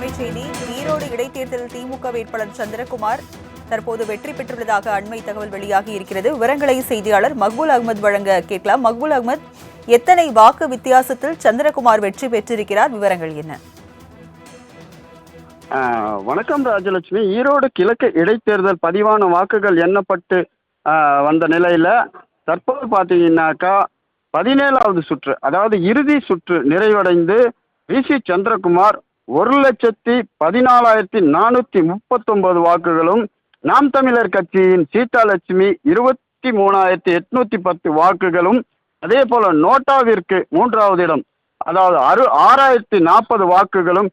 அண்மை செய்தி ஈரோடு இடைத்தேர்தலில் திமுக வேட்பாளர் சந்திரகுமார் தற்போது வெற்றி பெற்றுள்ளதாக அண்மை தகவல் வெளியாகி இருக்கிறது. விவரங்களை செய்தியாளர் மக்பூல் அகமது வழங்க கேட்கலாம். மக்பூல் அகமது எத்தனை வாக்கு வித்தியாசத்தில் சந்திரகுமார் வெற்றி பெற்றிருக்கிறார்? விவரங்கள் என்ன? வணக்கம் ராஜலட்சுமி. ஈரோடு கிழக்கு இடைத்தேர்தல் பதிவான வாக்குகள் எண்ணப்பட்டு வந்த நிலையில தற்போது பார்த்தீங்கன்னாக்கா பதினேழாவது சுற்று அதாவது இறுதி சுற்று நிறைவடைந்து விசி சந்திரகுமார் ஒரு லட்சத்தி பதினாலாயிரத்தி நானூற்றி முப்பத்தொன்பது வாக்குகளும் நாம் தமிழர் கட்சியின் சீதாலட்சுமி இருபத்தி மூணாயிரத்தி எட்நூத்தி பத்து வாக்குகளும் அதே போல நோட்டாவிற்கு மூன்றாவது இடம். அதாவது அறு ஆறாயிரத்தி நாற்பது வாக்குகளும்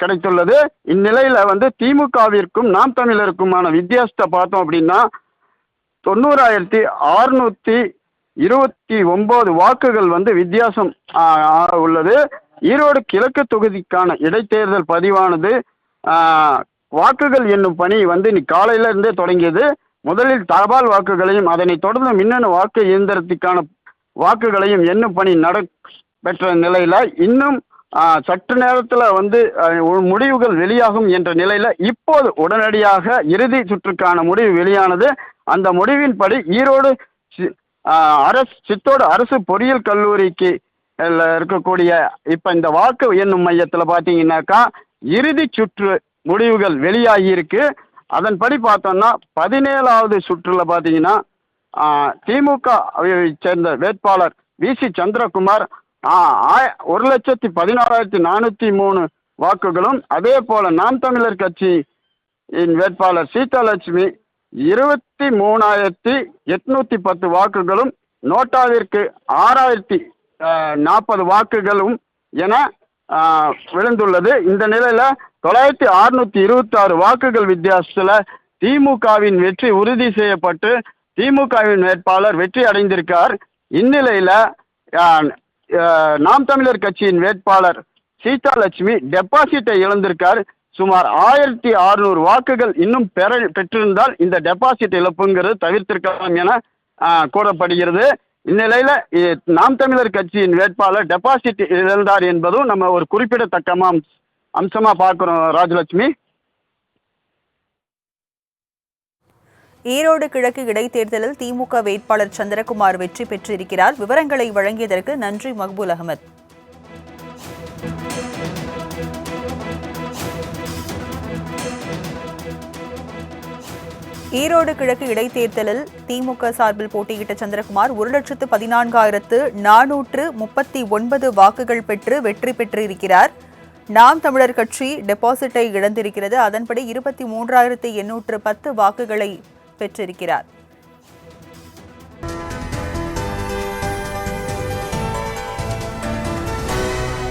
கிடைத்துள்ளது. இந்நிலையில வந்து திமுகவிற்கும் நாம் தமிழருக்குமான வித்தியாசத்தை பார்த்தோம் அப்படின்னா தொண்ணூறாயிரத்தி அறுநூத்தி இருபத்தி ஒன்பது வாக்குகள் வந்து வித்தியாசம் உள்ளது. ஈரோடு கிழக்கு தொகுதிக்கான இடைத்தேர்தல் பதிவானது வாக்குகள் என்னும் பணி வந்து இன்னைக்கு காலையில இருந்தே தொடங்கியது. முதலில் தபால் வாக்குகளையும் அதனைத் தொடர்ந்து மின்னணு வாக்கு இயந்திரத்துக்கான வாக்குகளையும் எண்ணும் பணி நட பெற்ற நிலையில இன்னும் சற்று நேரத்தில் வந்து முடிவுகள் வெளியாகும் என்ற நிலையில இப்போது உடனடியாக இறுதி சுற்றுக்கான முடிவு வெளியானது. அந்த முடிவின்படி ஈரோடு சி- அரசு சித்தோடு அரசு பொறியியல் கல்லூரிக்கு ல இருக்கக்கூடிய இப்போ இந்த வாக்கு எண்ணும் மையத்தில் பார்த்தீங்கன்னாக்கா இறுதி சுற்று முடிவுகள் வெளியாகியிருக்கு. அதன்படி பார்த்தோம்னா பதினேழாவது சுற்றுல பார்த்தீங்கன்னா திமுக சேர்ந்த வேட்பாளர் விசி சந்திரகுமார் ஆய- ஒரு லட்சத்தி பதினாறாயிரத்தி நானூற்றி மூணு வாக்குகளும் அதே போல நாம் தமிழர் கட்சி வேட்பாளர் சீதாலட்சுமி இருபத்தி மூணாயிரத்தி எட்நூத்தி பத்து வாக்குகளும் நோட்டாவிற்கு ஆறாயிரத்தி நாற்பது வாக்குகளும் என விழுந்துள்ளது. இந்த நிலையில் தொள்ளாயிரத்தி அறுநூத்தி இருபத்தி ஆறு வாக்குகள் வித்தியாசத்தில் திமுகவின் வெற்றி உறுதி செய்யப்பட்டு திமுகவின் வேட்பாளர் வெற்றி அடைந்திருக்கார். இந்நிலையில் நாம் தமிழர் கட்சியின் வேட்பாளர் சீதாலட்சுமி டெபாசிட்டை இழந்திருக்கார். சுமார் ஆயிரத்தி அறுநூறு வாக்குகள் இன்னும் பெற பெற்றிருந்தால் இந்த டெபாசிட் இழப்புங்கிறது தவிர்த்திருக்கலாம் என கூறப்படுகிறது. இந்நிலையில் நாம் தமிழர் கட்சியின் வேட்பாளர் டெபாசிட் இழந்தார் என்பதும் நம்ம ஒரு குறிப்பிடத்தக்க அம்சமாக அம்சமா ராஜலட்சுமி. ஈரோடு கிழக்கு இடைத்தேர்தலில் திமுக வேட்பாளர் சந்திரகுமார் வெற்றி பெற்றிருக்கிறார். விவரங்களை வழங்கியதற்கு நன்றி மக்பூல் அகமது ஈரோடு கிழக்கு இடைத்தேர்தலில் திமுக சார்பில் போட்டியிட்ட சந்திரகுமார் ஒரு லட்சத்து பதினான்காயிரத்து நானூற்று முப்பத்தி ஒன்பது வாக்குகள் பெற்று வெற்றி பெற்றிருக்கிறார். நாம் தமிழர் கட்சி டெபாசிட்டை இழந்திருக்கிறது. அதன்படி இருபத்தி மூன்றாயிரத்து எண்ணூற்று பத்து வாக்குகளை பெற்றிருக்கிறார்.